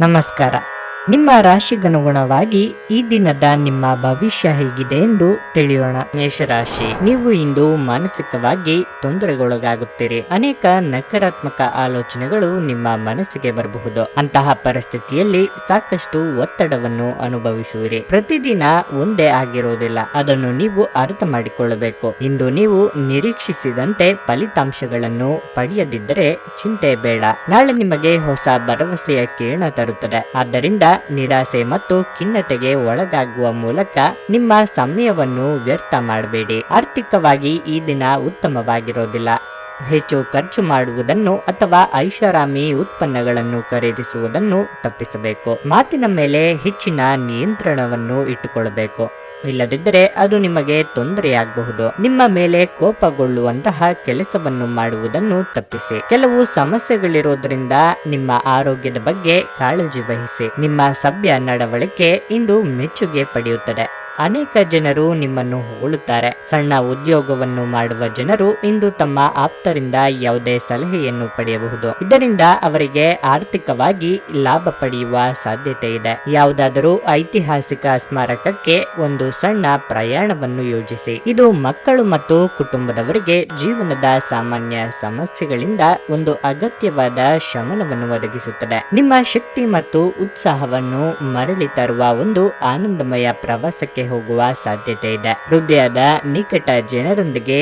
ನಮಸ್ಕಾರ. ನಿಮ್ಮ ರಾಶಿಗನುಗುಣವಾಗಿ ಈ ದಿನದ ನಿಮ್ಮ ಭವಿಷ್ಯ ಹೇಗಿದೆ ಎಂದು ತಿಳಿಯೋಣ. ಮೇಷರಾಶಿ, ನೀವು ಇಂದು ಮಾನಸಿಕವಾಗಿ ತೊಂದರೆಗೊಳಗಾಗುತ್ತೀರಿ. ಅನೇಕ ನಕಾರಾತ್ಮಕ ಆಲೋಚನೆಗಳು ನಿಮ್ಮ ಮನಸ್ಸಿಗೆ ಬರಬಹುದು. ಅಂತಹ ಪರಿಸ್ಥಿತಿಯಲ್ಲಿ ಸಾಕಷ್ಟು ಒತ್ತಡವನ್ನು ಅನುಭವಿಸುವಿರಿ. ಪ್ರತಿದಿನ ಒಂದೇ ಆಗಿರುವುದಿಲ್ಲ ಅದನ್ನು ನೀವು ಅರ್ಥ ಮಾಡಿಕೊಳ್ಳಬೇಕು. ಇಂದು ನೀವು ನಿರೀಕ್ಷಿಸಿದಂತೆ ಫಲಿತಾಂಶಗಳನ್ನು ಪಡೆಯದಿದ್ದರೆ ಚಿಂತೆ ಬೇಡ. ನಾಳೆ ನಿಮಗೆ ಹೊಸ ಭರವಸೆಯ ಕಿರಣ ತರುತ್ತದೆ. ಆದ್ದರಿಂದ ನಿರಾಸೆ ಮತ್ತು ಖಿನ್ನತೆಗೆ ಒಳಗಾಗುವ ಮೂಲಕ ನಿಮ್ಮ ಸಮಯವನ್ನು ವ್ಯರ್ಥ ಮಾಡಬೇಡಿ. ಆರ್ಥಿಕವಾಗಿ ಈ ದಿನ ಉತ್ತಮವಾಗಿರೋದಿಲ್ಲ. ಹೆಚ್ಚು ಖರ್ಚು ಮಾಡುವುದನ್ನು ಅಥವಾ ಐಷಾರಾಮಿ ಉತ್ಪನ್ನಗಳನ್ನು ಖರೀದಿಸುವುದನ್ನು ತಪ್ಪಿಸಬೇಕು. ಮಾತಿನ ಮೇಲೆ ಹೆಚ್ಚಿನ ನಿಯಂತ್ರಣವನ್ನು ಇಟ್ಟುಕೊಳ್ಳಬೇಕು. ಇಲ್ಲದಿದ್ದರೆ ಅದು ನಿಮಗೆ ತೊಂದರೆಯಾಗಬಹುದು. ನಿಮ್ಮ ಮೇಲೆ ಕೋಪಗೊಳ್ಳುವಂತಹ ಕೆಲಸವನ್ನು ಮಾಡುವುದನ್ನು ತಪ್ಪಿಸಿ. ಕೆಲವು ಸಮಸ್ಯೆಗಳಿರೋದ್ರಿಂದ ನಿಮ್ಮ ಆರೋಗ್ಯದ ಬಗ್ಗೆ ಕಾಳಜಿ ವಹಿಸಿ. ನಿಮ್ಮ ಸಭ್ಯ ನಡವಳಿಕೆ ಇಂದು ಮೆಚ್ಚುಗೆ ಪಡೆಯುತ್ತದೆ. ಅನೇಕ ಜನರು ನಿಮ್ಮನ್ನು ಹೊಗಳುತ್ತಾರೆ ಸಣ್ಣ ಉದ್ಯೋಗವನ್ನು ಮಾಡುವ ಜನರು ಇಂದು ತಮ್ಮ ಆಪ್ತರಿಂದ ಯಾವುದೇ ಸಲಹೆಯನ್ನು ಪಡೆಯಬಹುದು. ಇದರಿಂದ ಅವರಿಗೆ ಆರ್ಥಿಕವಾಗಿ ಲಾಭ ಪಡೆಯುವ ಸಾಧ್ಯತೆ ಇದೆ. ಯಾವುದಾದರೂ ಐತಿಹಾಸಿಕ ಸ್ಮಾರಕಕ್ಕೆ ಒಂದು ಸಣ್ಣ ಪ್ರಯಾಣವನ್ನು ಯೋಜಿಸಿ. ಇದು ಮಕ್ಕಳು ಮತ್ತು ಕುಟುಂಬದವರಿಗೆ ಜೀವನದ ಸಾಮಾನ್ಯ ಸಮಸ್ಯೆಗಳಿಂದ ಒಂದು ಅಗತ್ಯವಾದ ಶಮನವನ್ನು ಒದಗಿಸುತ್ತದೆ. ನಿಮ್ಮ ಶಕ್ತಿ ಮತ್ತು ಉತ್ಸಾಹವನ್ನು ಮರಳಿ ತರುವ ಒಂದು ಆನಂದಮಯ ಪ್ರವಾಸಕ್ಕೆ ಹೋಗುವ ಸಾಧ್ಯತೆ ಇದೆ. ಹೃದಯದ ನಿಕಟ ಜನರೊಂದಿಗೆ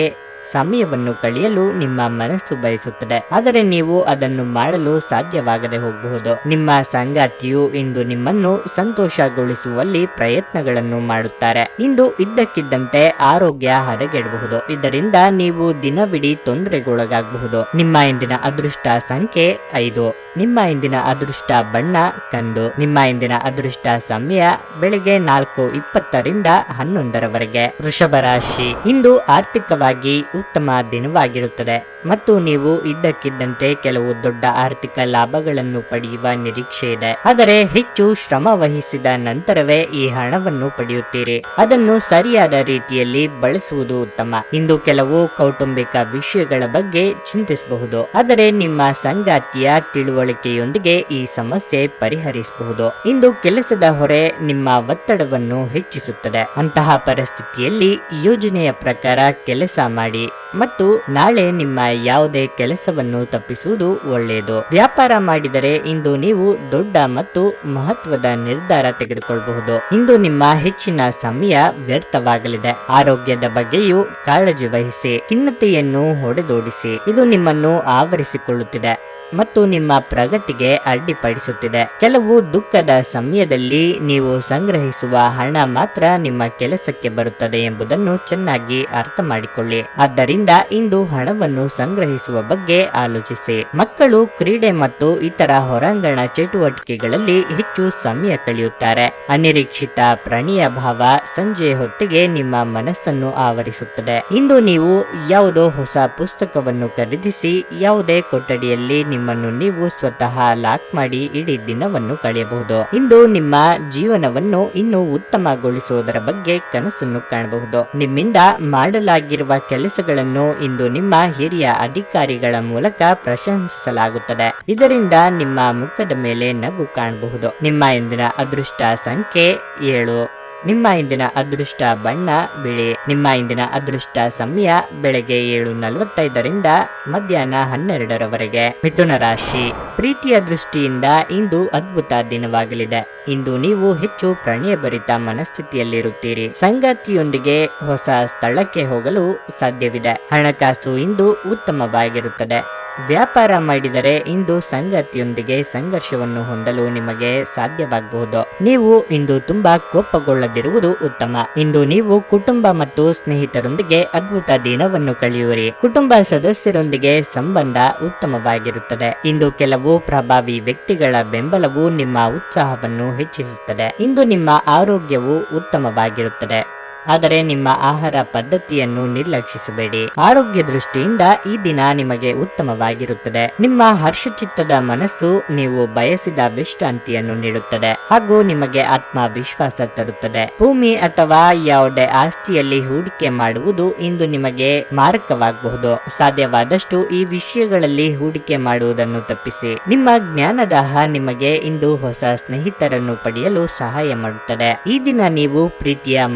ಸಮಯವನ್ನು ಕಳೆಯಲು ನಿಮ್ಮ ಮನಸ್ಸು ಬಯಸುತ್ತದೆ. ಆದರೆ ನೀವು ಅದನ್ನು ಮಾಡಲು ಸಾಧ್ಯವಾಗದೆ ಹೋಗಬಹುದು. ನಿಮ್ಮ ಸಂಗಾತಿಯು ಇಂದು ನಿಮ್ಮನ್ನು ಸಂತೋಷಗೊಳಿಸುವಲ್ಲಿ ಪ್ರಯತ್ನಗಳನ್ನು ಮಾಡುತ್ತಾರೆ. ಇಂದು ಇದ್ದಕ್ಕಿದ್ದಂತೆ ಆರೋಗ್ಯ ಹದಗೆಡಬಹುದು. ಇದರಿಂದ ನೀವು ದಿನವಿಡೀ ತೊಂದರೆಗೊಳಗಾಗಬಹುದು. ನಿಮ್ಮ ಇಂದಿನ ಅದೃಷ್ಟ ಸಂಖ್ಯೆ ಐದು. ನಿಮ್ಮ ಇಂದಿನ ಅದೃಷ್ಟ ಬಣ್ಣ ಕಂದು. ನಿಮ್ಮ ಇಂದಿನ ಅದೃಷ್ಟ ಸಮಯ ಬೆಳಿಗ್ಗೆ ನಾಲ್ಕು ಇಪ್ಪತ್ತರಿಂದ ಹನ್ನೊಂದರವರೆಗೆ. ವೃಷಭ ರಾಶಿ. ಇಂದು ಆರ್ಥಿಕವಾಗಿ ಉತ್ತಮ ದಿನವಾಗಿರುತ್ತದೆ. ಮತ್ತು ನೀವು ಇದ್ದಕ್ಕಿದ್ದಂತೆ ಕೆಲವು ದೊಡ್ಡ ಆರ್ಥಿಕ ಲಾಭಗಳನ್ನು ಪಡೆಯುವ ನಿರೀಕ್ಷೆ ಇದೆ. ಆದರೆ ಹೆಚ್ಚು ಶ್ರಮ ವಹಿಸಿದ ನಂತರವೇ ಈ ಹಣವನ್ನು ಪಡೆಯುತ್ತೀರಿ. ಅದನ್ನು ಸರಿಯಾದ ರೀತಿಯಲ್ಲಿ ಬಳಸುವುದು ಉತ್ತಮ. ಇಂದು ಕೆಲವು ಕೌಟುಂಬಿಕ ವಿಷಯಗಳ ಬಗ್ಗೆ ಚಿಂತಿಸಬಹುದು. ಆದರೆ ನಿಮ್ಮ ಸಂಗಾತಿಯ ತಿಳುವಳಿಕೆಯೊಂದಿಗೆ ಈ ಸಮಸ್ಯೆ ಪರಿಹರಿಸಬಹುದು. ಇಂದು ಕೆಲಸದ ಹೊರೆ ನಿಮ್ಮ ಒತ್ತಡವನ್ನು ಹೆಚ್ಚಿಸುತ್ತದೆ. ಅಂತಹ ಪರಿಸ್ಥಿತಿಯಲ್ಲಿ ಯೋಜನೆಯ ಪ್ರಕಾರ ಕೆಲಸ ಮಾಡಿ ಮತ್ತು ನಾಳೆ ನಿಮ್ಮ ಯಾವುದೇ ಕೆಲಸವನ್ನು ತಪ್ಪಿಸುವುದು ಒಳ್ಳೆಯದು. ವ್ಯಾಪಾರ ಮಾಡಿದರೆ ಇಂದು ನೀವು ದೊಡ್ಡ ಮತ್ತು ಮಹತ್ವದ ನಿರ್ಧಾರ ತೆಗೆದುಕೊಳ್ಳಬಹುದು. ಇಂದು ನಿಮ್ಮ ಹೆಚ್ಚಿನ ಸಮಯ ವ್ಯರ್ಥವಾಗಲಿದೆ. ಆರೋಗ್ಯದ ಬಗ್ಗೆಯೂ ಕಾಳಜಿ ವಹಿಸಿ, ಖಿನ್ನತೆಯನ್ನು ಹೊಡೆದೋಡಿಸಿ, ಇದು ನಿಮ್ಮನ್ನು ಆವರಿಸಿಕೊಳ್ಳುತ್ತಿದೆ. ಮತ್ತು ನಿಮ್ಮ ಪ್ರಗತಿಗೆ ಅಡ್ಡಿಪಡಿಸುತ್ತಿದೆ. ಕೆಲವು ದುಃಖದ ಸಮಯದಲ್ಲಿ ನೀವು ಸಂಗ್ರಹಿಸುವ ಹಣ ಮಾತ್ರ ನಿಮ್ಮ ಕೆಲಸಕ್ಕೆ ಬರುತ್ತದೆ ಎಂಬುದನ್ನು ಚೆನ್ನಾಗಿ ಅರ್ಥ ಮಾಡಿಕೊಳ್ಳಿ ಆದ್ದರಿಂದ ಇಂದು ಹಣವನ್ನು ಸಂಗ್ರಹಿಸುವ ಬಗ್ಗೆ ಆಲೋಚಿಸಿ. ಮಕ್ಕಳು ಕ್ರೀಡೆ ಮತ್ತು ಇತರ ಹೊರಾಂಗಣ ಚಟುವಟಿಕೆಗಳಲ್ಲಿ ಹೆಚ್ಚು ಸಮಯ ಕಳೆಯುತ್ತಾರೆ. ಅನಿರೀಕ್ಷಿತ ಪ್ರಾಣಿಯ ಭಾವ ಸಂಜೆ ಹೊತ್ತಿಗೆ ನಿಮ್ಮ ಮನಸ್ಸನ್ನು ಆವರಿಸುತ್ತದೆ. ಇಂದು ನೀವು ಯಾವುದೋ ಹೊಸ ಪುಸ್ತಕವನ್ನು ಖರೀದಿಸಿ, ಯಾವುದೇ ಕೊಠಡಿಯಲ್ಲಿ ನಿಮ್ಮನ್ನು ನೀವು ಸ್ವತಃ ಲಾಕ್ ಮಾಡಿ ಇಡೀ ದಿನವನ್ನು ಕಳೆಯಬಹುದು. ಇಂದು ನಿಮ್ಮ ಜೀವನವನ್ನು ಇನ್ನೂ ಉತ್ತಮಗೊಳಿಸುವುದರ ಬಗ್ಗೆ ಕನಸನ್ನು ಕಾಣಬಹುದು. ನಿಮ್ಮಿಂದ ಮಾಡಲಾಗಿರುವ ಕೆಲಸಗಳನ್ನು ಇಂದು ನಿಮ್ಮ ಹಿರಿಯ ಅಧಿಕಾರಿಗಳ ಮೂಲಕ ಪ್ರಶಂಸಿಸಲಾಗುತ್ತದೆ. ಇದರಿಂದ ನಿಮ್ಮ ಮುಖದ ಮೇಲೆ ನಗು ಕಾಣಬಹುದು. ನಿಮ್ಮ ಇಂದಿನ ಅದೃಷ್ಟ ಸಂಖ್ಯೆ ಏಳು. ನಿಮ್ಮ ಇಂದಿನ ಅದೃಷ್ಟ ಬಣ್ಣ, ಬಿಳಿ. ನಿಮ್ಮ ಇಂದಿನ ಅದೃಷ್ಟ ಸಮಯ, ಬೆಳಗ್ಗೆ ಏಳು ನಲವತ್ತೈದರಿಂದ ಮಧ್ಯಾಹ್ನ ಹನ್ನೆರಡರವರೆಗೆ. ಮಿಥುನ ರಾಶಿ. ಪ್ರೀತಿಯ ದೃಷ್ಟಿಯಿಂದ ಇಂದು ಅದ್ಭುತ ದಿನವಾಗಲಿದೆ. ಇಂದು ನೀವು ಹೆಚ್ಚು ಪ್ರಣಯಭರಿತ ಮನಸ್ಥಿತಿಯಲ್ಲಿರುತ್ತೀರಿ. ಸಂಗಾತಿಯೊಂದಿಗೆ ಹೊಸ ಸ್ಥಳಕ್ಕೆ ಹೋಗಲು ಸಾಧ್ಯವಿದೆ. ಹಣಕಾಸು ಇಂದು ಉತ್ತಮವಾಗಿರುತ್ತದೆ. ವ್ಯಾಪಾರ ಮಾಡಿದರೆ ಇಂದು ಸಂಗತಿಯೊಂದಿಗೆ ಸಂಘರ್ಷವನ್ನು ಹೊಂದಲು ನಿಮಗೆ ಸಾಧ್ಯವಾಗಬಹುದು. ನೀವು ಇಂದು ತುಂಬಾ ಕೋಪಗೊಳ್ಳದಿರುವುದು ಉತ್ತಮ. ಇಂದು ನೀವು ಕುಟುಂಬ ಮತ್ತು ಸ್ನೇಹಿತರೊಂದಿಗೆ ಅದ್ಭುತ ದಿನವನ್ನು ಕಳೆಯುವಿರಿ. ಕುಟುಂಬ ಸದಸ್ಯರೊಂದಿಗೆ ಸಂಬಂಧ ಉತ್ತಮವಾಗಿರುತ್ತದೆ. ಇಂದು ಕೆಲವು ಪ್ರಭಾವಿ ವ್ಯಕ್ತಿಗಳ ಬೆಂಬಲವು ನಿಮ್ಮ ಉತ್ಸಾಹವನ್ನು ಹೆಚ್ಚಿಸುತ್ತದೆ. ಇಂದು ನಿಮ್ಮ ಆರೋಗ್ಯವು ಉತ್ತಮವಾಗಿರುತ್ತದೆ. ಆದರೆ ನಿಮ್ಮ ಆಹಾರ ಪದ್ಧತಿಯನ್ನು ನಿರ್ಲಕ್ಷಿಸಬೇಡಿ. ಆರೋಗ್ಯ ದೃಷ್ಟಿಯಿಂದ ಈ ದಿನ ನಿಮಗೆ ಉತ್ತಮವಾಗಿರುತ್ತದೆ. ನಿಮ್ಮ ಹರ್ಷಚಿತ್ತದ ಮನಸ್ಸು ನೀವು ಬಯಸಿದ ವಿಶ್ರಾಂತಿಯನ್ನು ನೀಡುತ್ತದೆ. ಹಾಗೂ ನಿಮಗೆ ಆತ್ಮವಿಶ್ವಾಸ ತರುತ್ತದೆ. ಭೂಮಿ ಅಥವಾ ಯಾವುದೇ ಆಸ್ತಿಯಲ್ಲಿ ಹೂಡಿಕೆ ಮಾಡುವುದು ಇಂದು ನಿಮಗೆ ಮಾರಕವಾಗಬಹುದು. ಸಾಧ್ಯವಾದಷ್ಟು ಈ ವಿಷಯಗಳಲ್ಲಿ ಹೂಡಿಕೆ ಮಾಡುವುದನ್ನು ತಪ್ಪಿಸಿ. ನಿಮ್ಮ ಜ್ಞಾನದಾಹ ನಿಮಗೆ ಇಂದು ಹೊಸ ಸ್ನೇಹಿತರನ್ನು ಪಡೆಯಲು ಸಹಾಯ ಮಾಡುತ್ತದೆ. ಈ ದಿನ ನೀವು ಪ್ರೀತಿಯ